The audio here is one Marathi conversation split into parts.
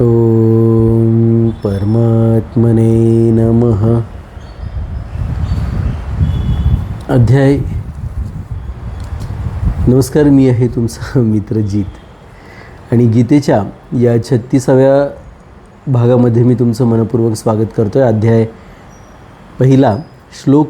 ॐ परमात्मने नमः। अध्याय. नमस्कार मी आहे तुमचा मित्र जीत. आणि गीतेच्या या छत्तीसाव्या भागामध्ये मी तुमचं मनपूर्वक स्वागत करतो आहे अध्याय पहिला श्लोक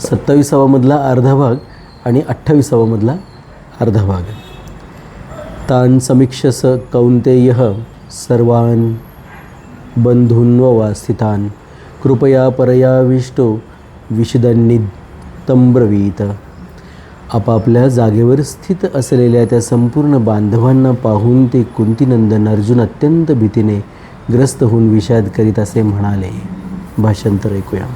सत्तावीसावामधला अर्धा भाग आणि अठ्ठावीसावामधला अर्धा भाग. तान समीक्षस कौंतेय सर्वान् बंधून्वा स्थितान कृपया परयाविष्टो विशदन्नितं तंब्रवीत आपापल्या जागेवर स्थित असलेल्या त्या संपूर्ण बांधवांना पाहून ते कुंतीनंदन अर्जुन अत्यंत भीतीने ग्रस्त होऊन विषाद करीत असे म्हणाले भाषांतर ऐकूया.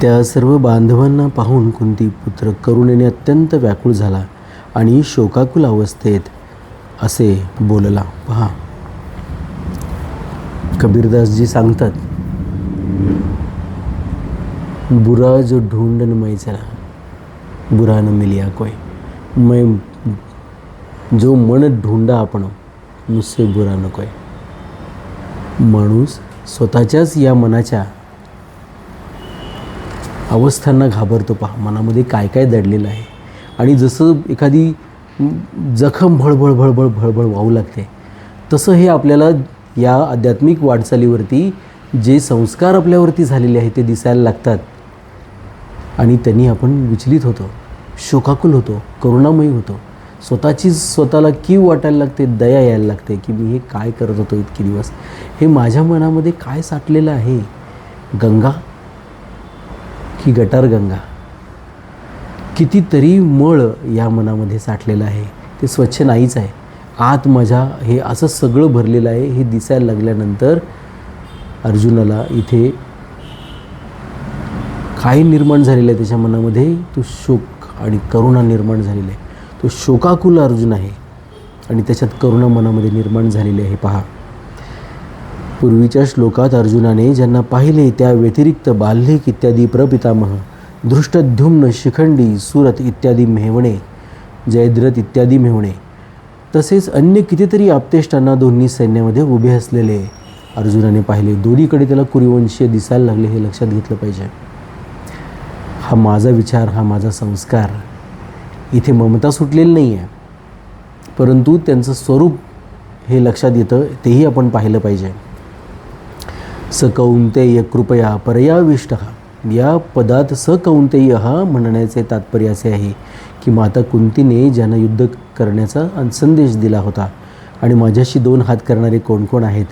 त्या सर्व बांधवांना पाहून कुंती पुत्र करुणेने अत्यंत व्याकुळ झाला. आणि शोकाकुल अवस्थेत असे बोलला पहा कबीरदासजी सांगतात बुरा जो ढूंढन मै चला बुरा न मिलिया कोय मै जो मन ढूंढा आपण मुझसे बुरा नकोय माणूस स्वतःच्याच या मनाच्या अवस्थांना घाबरतो पहा मनामध्ये काय काय दडलेलं आहे. आणि जसं एखादी जखम भळभळ भळभळ भळभळ वाहू लागते तसं हे आपल्याला या आध्यात्मिक वाटचालीवरती जे संस्कार आपल्यावरती झालेले आहेत ते दिसायला लागतात. आणि त्यांनी आपण विचलित होतो शोकाकुल होतो करुणामयी होतो. स्वतःचीच स्वतःला कीव वाटायला लागते दया यायला लागते की मी हे काय करत होतो इतके दिवस? हे माझ्या मनामध्ये काय साठलेलं आहे? गंगा की गटार गंगा? कितीतरी मळ या मनामध्ये साठलेलं आहे. ते स्वच्छ नाहीच आहे. आत माझ्या हे असं सगळं भरलेलं आहे हे दिसायला लागल्यानंतर अर्जुनाला इथे काय निर्माण झालेलं आहे त्याच्या मनामध्ये. तो शोक आणि करुणा निर्माण झालेला आहे. तो शोकाकुल अर्जुन आहे आणि त्याच्यात करुणा मनामध्ये निर्माण झालेली आहे. पहा. पूर्वीच्या श्लोकात अर्जुनाने ज्यांना पाहिले त्या व्यतिरिक्त बाल्हिक इत्यादी प्रपितामह धृष्टद्युम्न शिखंडी सुरत इत्यादी मेहवणे जयद्रथ इत्यादी मेहवणे. तसेच अन्य कितीतरी आपतेष्टांना दोन्ही सैन्यामध्ये उभे असलेले अर्जुनाने पाहिले. दोन्हीकडे त्याला कुरिवंशीय दिसायला लागले हे लक्षात घेतलं पाहिजे. हा माझा विचार हा माझा संस्कार. इथे ममता सुटलेली नाही आहे परंतु त्यांचं स्वरूप हे लक्षात येतं तेही आपण पाहिलं पाहिजे. सकौंतेय कृपया परयाविष्ट. या पदात सकौंतेय हा म्हणण्याचे तात्पर्य असे आहे की माता कुंतीने ज्यांना युद्ध करण्याचा संदेश दिला होता आणि माझ्याशी दोन हात करणारे कोण कोण आहेत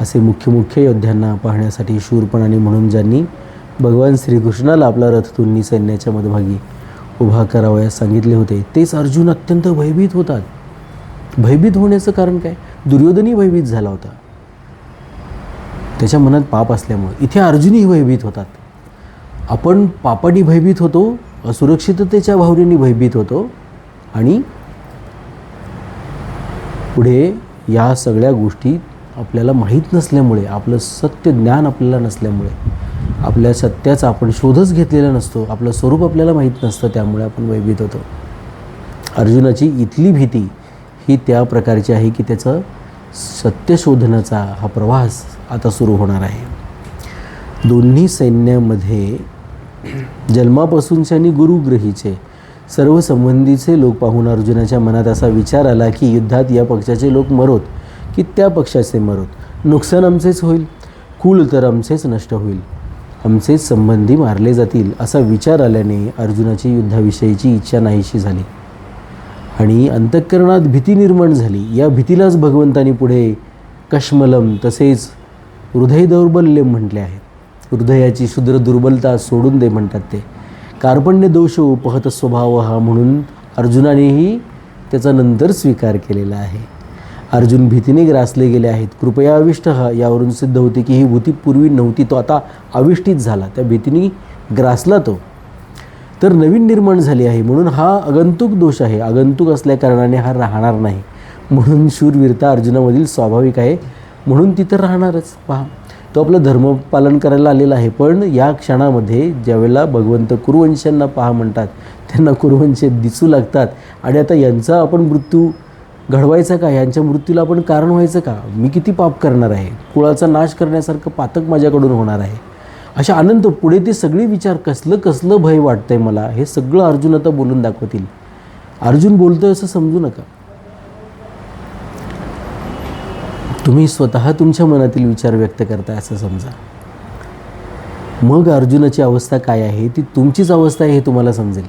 असे मुख्य मुख्य योद्ध्यांना पाहण्यासाठी शूरपणाने म्हणून ज्यांनी भगवान श्रीकृष्णाला आपला रथ तुलनी सैन्याच्या मध्यभागी उभा करावयास सांगितले होते तेच अर्जुन अत्यंत भयभीत होतात. भयभीत होण्याचं कारण काय? दुर्योधनही भयभीत झाला होता. त्याच्या मनात पाप असल्यामुळे इथे अर्जुनही भयभीत होतात. आपण पापाने भयभीत होतो असुरक्षिततेच्या भावनेने भयभीत होतो आणि पुढे या सगळ्या गोष्टी आपल्याला माहीत नसल्यामुळे आपलं सत्य ज्ञान आपल्याला नसल्यामुळे आपल्या सत्याचा आपण शोधच घेतलेला नसतो आपलं स्वरूप आपल्याला माहीत नसतं त्यामुळे आपण भयभीत होतो. अर्जुनाची इथली भीती ही त्या प्रकारची आहे की त्याचं सत्य शोधण्याचा हा प्रवास आता सुरू होणार आहे. दोन्ही सैन्यामध्ये जन्मापासून आणि गुरुग्रहीचे सर्व संबंधीचे लोक पाहून अर्जुनाच्या मनात असा विचार आला की युद्धात या पक्षाचे लोक मरोत की त्या पक्षाचे मरोत. नुकसान आमचेच होईल कुळ तर आमचेच नष्ट होईल. आमचेच संबंधी मारले जातील असा विचार आल्याने अर्जुनाची युद्धाविषयीची इच्छा नाहीशी झाली. आणि अंतःकरणात भीती निर्माण झाली. या भीतीलाच भगवंतानी पुढे कश्मलम तसेच हृदय दौर्बल्य म्हटले आहे. हृदयाची शुद्र दुर्बलता सोडून दे म्हणतात ते. कार्पण्य दोष उपहत स्वभाव हा म्हणून अर्जुनानेही त्याचा नंतर स्वीकार केलेला आहे. अर्जुन भीतीने ग्रासले गेले आहेत. कृपया अविष्ट हा. यावरून सिद्ध होते की ही भूती पूर्वी नव्हती तो आता अविष्टीत झाला. त्या भीतीने ग्रासला तो. तर नवीन निर्माण झाली आहे. म्हणून हा आगंतुक दोष आहे. आगंतुक असल्याकारणाने हा राहणार नाही. म्हणून शूरवीरता अर्जुनामधील स्वाभाविक आहे. म्हणून तिथं राहणारच. पहा. तो आपलं धर्मपालन करायला आलेला आहे. पण या क्षणामध्ये ज्यावेळेला भगवंत कुरुवंशांना पहा म्हणतात त्यांना कुरुवंश दिसू लागतात. आणि आता यांचा आपण मृत्यू घडवायचा का? यांच्या मृत्यूला आपण कारण व्हायचं का? मी किती पाप करणार आहे? कुळाचा नाश करण्यासारखं पातक माझ्याकडून होणार आहे. अशा अनंत पुढे ते सगळे विचार कसलं कसलं भय वाटतंय मला हे सगळं अर्जुन आता बोलून दाखवतील. अर्जुन बोलतोय असं समजू नका. तुम्ही स्वतः तुमच्या मनातील विचार व्यक्त करताय असं समजा. मग अर्जुनाची अवस्था काय आहे? ती तुमचीच अवस्था आहे हे तुम्हाला समजेल.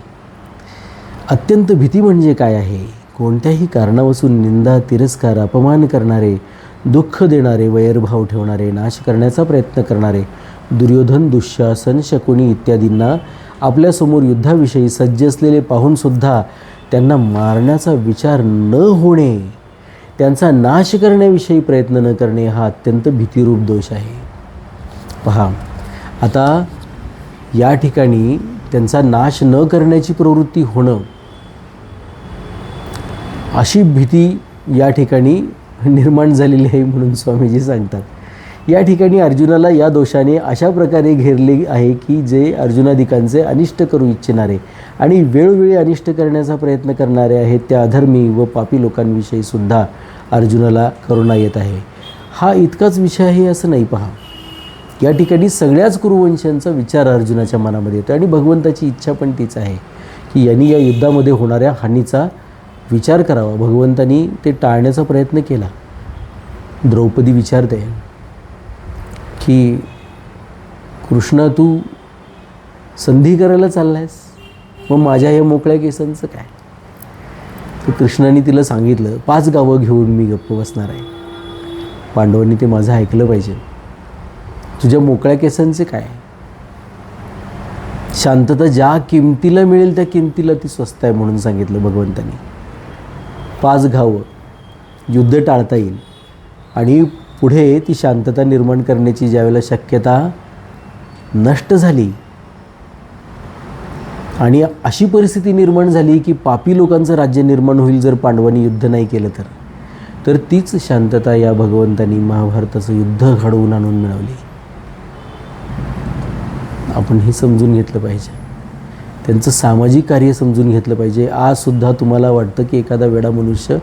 अत्यंत भीती म्हणजे काय आहे? कोणत्याही कारणापासून निंदा तिरस्कार अपमान करणारे दुःख देणारे वैरभाव ठेवणारे नाश करण्याचा प्रयत्न करणारे दुर्योधन दुःशासन शकुनी इत्यादींना आपल्यासमोर युद्धाविषयी सज्ज असलेले पाहूनसुद्धा त्यांना मारण्याचा विचार न होणे त्यांचा नाश करण्याविषयी प्रयत्न न करणे हा अत्यंत भीतीरूप दोष आहे. पहा आता या ठिकाणी त्यांचा नाश न करण्याची प्रवृत्ती होणं अशी भीती या ठिकाणी निर्माण झालेली आहे म्हणून स्वामीजी सांगतात. या ठिकाणी अर्जुनाला या दोषाने अशा प्रकारे घेरले आहे की जे अर्जुनादिकांचे अनिष्ट करू इच्छिणारे आणि वेळोवेळी अनिष्ट करण्याचा प्रयत्न करणारे आहेत त्या अधर्मी व पापी लोकांविषयी सुद्धा अर्जुनाला करुणा येत आहे. हा इतकाच विषय आहे असं नाही पहा. या ठिकाणी सगळ्याच कुरुवंशांचा विचार अर्जुनाच्या मनामध्ये येतो आणि भगवंताची इच्छा पण तीच आहे की यांनी या युद्धामध्ये होणाऱ्या हानीचा विचार करावा. भगवंतानी ते टाळण्याचा प्रयत्न केला. द्रौपदी विचारते की कृष्णा तू संधी करायला चाललायस? मग माझ्या या मोकळ्या केसांचं काय? तर कृष्णाने तिला सांगितलं पाच गावं घेऊन मी गप्प बसणार आहे. पांडवांनी ते माझं ऐकलं पाहिजे. तुझ्या मोकळ्या केसांचे काय शांतता ज्या किमतीला मिळेल त्या किमतीला ती स्वस्त आहे म्हणून सांगितलं भगवंतानी. पाच घावं युद्ध टाळता येईल आणि पुढे ती शांतता निर्माण करण्याची ज्यावेळेला शक्यता नष्ट झाली आणि अशी परिस्थिती निर्माण झाली की पापी लोकांचं राज्य निर्माण होईल जर पांडवांनी युद्ध नाही केलं तर तर तीच शांतता या भगवंतांनी महाभारताचं युद्ध घडवून आणून मिळवली. आपण हे समजून घेतलं पाहिजे. त्यांचं सामाजिक कार्य समजून घेतलं पाहिजे. आजसुद्धा तुम्हाला वाटतं की एखादा वेडा मनुष्य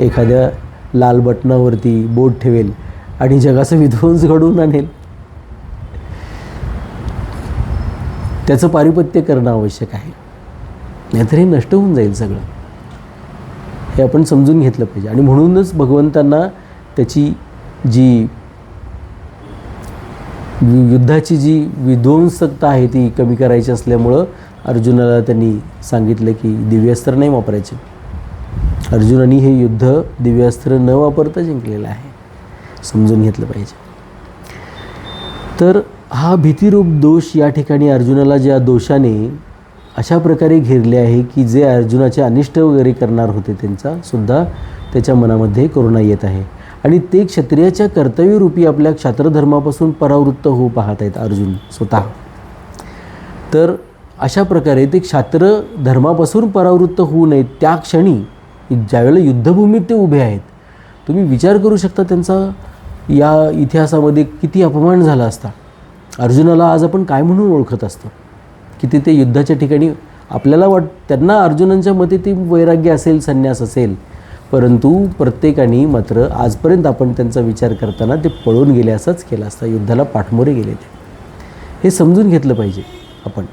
एखाद्या लाल बटनावरती बोट ठेवेल आणि जगाचा विध्वंस घडवून आणेल. त्याचं पारिपत्य करणं आवश्यक आहे. नाहीतर हे नष्ट होऊन जाईल सगळं. हे आपण समजून घेतलं पाहिजे. आणि म्हणूनच भगवंतांना त्याची जी युद्धाची जी विध्वंसकता आहे ती कमी करायची असल्यामुळं अर्जुनाला त्यांनी सांगितलं की दिव्यास्त्र नाही वापरायचे. अर्जुनाने हे युद्ध दिव्यास्त्र न वापरता जिंकलेलं आहे. समजून घेतलं पाहिजे. तर हा भीतिरूप दोष या ठिकाणी अर्जुनाला ज्या दोषाने अशा प्रकारे घेरले आहे की जे अर्जुनाचे अनिष्ट वगैरे करणार होते त्यांचा सुद्धा त्याच्या मनामध्ये करुणा येत आहे. आणि ते क्षत्रियाच्या कर्तव्यरूपी आपल्या क्षात्रधर्मापासून परावृत्त होऊ पाहत आहेत अर्जुन स्वतः. तर अशा प्रकारे ते क्षात्र धर्मापासून परावृत्त होऊ नयेत त्या क्षणी ज्यावेळेला युद्धभूमीत ते उभे आहेत. तुम्ही विचार करू शकता त्यांचा या इतिहासामध्ये किती अपमान झाला असता. अर्जुनाला आज आपण काय म्हणून ओळखत असतो? की ते युद्धाच्या ठिकाणी आपल्याला वाट त्यांना अर्जुनांच्या मते ते वैराग्य असेल संन्यास असेल. परंतु प्रत्येकाने मात्र आजपर्यंत आपण त्यांचा विचार करताना ते पळून गेले असंच केलं असता युद्धाला पाठमोरे गेले ते. हे समजून घेतलं पाहिजे आपण.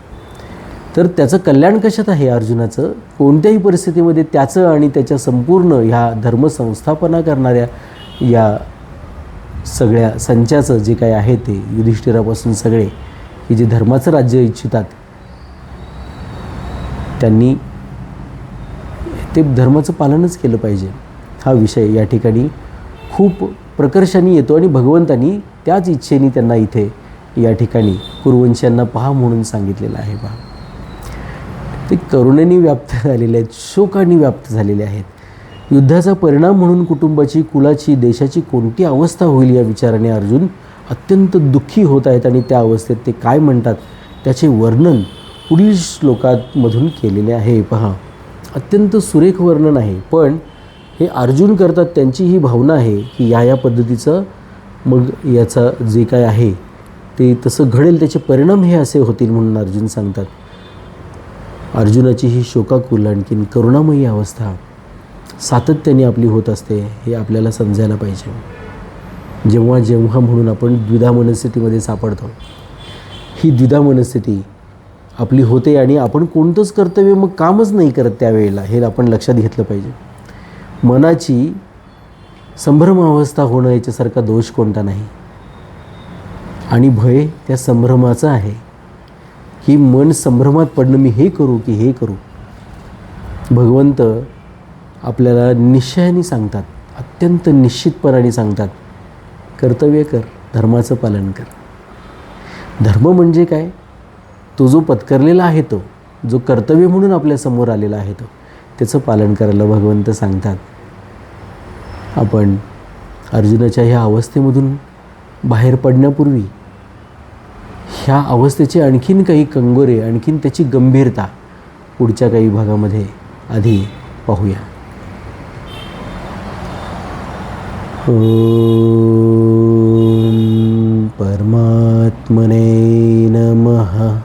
तर त्याचं कल्याण कशात आहे अर्जुनाचं? कोणत्याही परिस्थितीमध्ये त्याचं आणि त्याच्या संपूर्ण ह्या धर्मसंस्थापना करणाऱ्या या सगळ्या संचाचं जे काय आहे ते युधिष्ठिरापासून सगळे की जे धर्माचं राज्य इच्छितात त्यांनी ते धर्माचं पालनच केलं पाहिजे. हा विषय या ठिकाणी खूप प्रकर्षाने येतो आणि भगवंतांनी त्याच इच्छेने त्यांना इथे या ठिकाणी कुरुवंशांना पहा म्हणून सांगितलेलं आहे पहा ते करुणेने व्याप्त झालेले आहेत शोकाने व्याप्त झालेले आहेत. युद्धाचा परिणाम म्हणून कुटुंबाची कुलाची देशाची कोणती अवस्था होईल या विचाराने अर्जुन अत्यंत दुःखी होत आहेत आणि त्या अवस्थेत ते काय म्हणतात त्याचे वर्णन पुढील श्लोकांमधून केलेले आहे. पहा अत्यंत सुरेख वर्णन आहे पण हे अर्जुन करतात त्यांची ही भावना आहे की या या पद्धतीचं मग याचा जे काय आहे ते तसं घडेल त्याचे परिणाम हे असे होतील म्हणून अर्जुन सांगतात. अर्जुनाची ही शोकाकुल आणखीन करुणामयी अवस्था. सातत्याने आपली होत असते हे आपल्याला समजायला पाहिजे. जेव्हा जेव्हा म्हणून आपण द्विधा मनस्थितीमध्ये सापडतो ही द्विधा मनस्थिती आपली होते आणि आपण कोणतंच कर्तव्य मग कामच नाही करत त्यावेळेला हे आपण लक्षात घेतलं पाहिजे. मनाची संभ्रमावस्था होणं याच्यासारखा दोष कोणता नाही. आणि भय त्या संभ्रमाचं आहे. की मन संभ्रमात पडणं मी हे करू की हे करू. भगवंत आपल्याला निश्चयाने सांगतात. अत्यंत निश्चितपणाने सांगतात. कर्तव्य कर धर्माचं पालन कर. धर्म म्हणजे काय? तो जो पत्करलेला आहे तो जो कर्तव्य म्हणून आपल्यासमोर आलेला आहे तो त्याचं पालन करायला भगवंत सांगतात. आपण अर्जुनाच्या ह्या अवस्थेमधून बाहेर पडण्यापूर्वी ह्या अवस्थेचे आणखीन काही कंगोरे आणखीन त्याची गंभीरता पुढच्या काही भागामध्ये आधी पाहूया ॐ परमात्मने नमः।